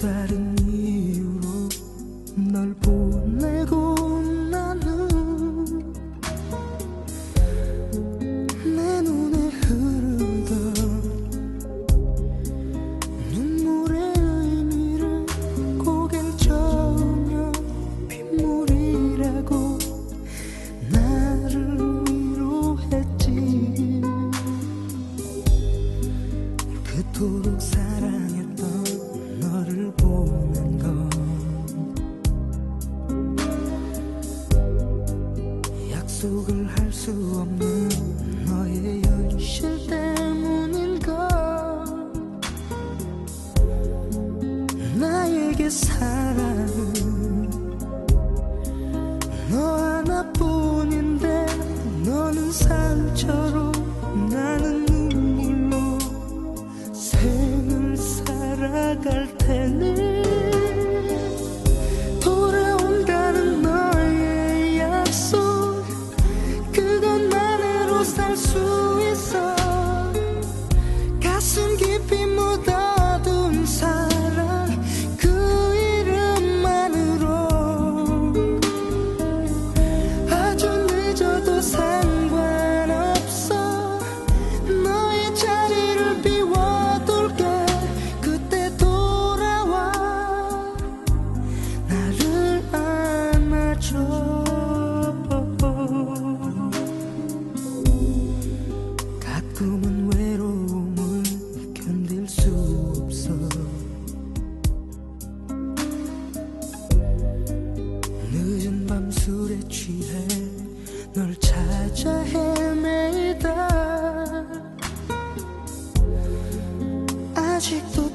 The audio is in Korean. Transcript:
다른 이유로 널 보내고 나는 내 눈에 흐르던 눈물의 의미를 고개를 저으며 빗물이라고 나를 위로했지. 그토록 사랑 약속을 할 수 없는 너의 현실 때문인가 나에게 사랑 술에 취해 널 찾아 헤매다. 아직도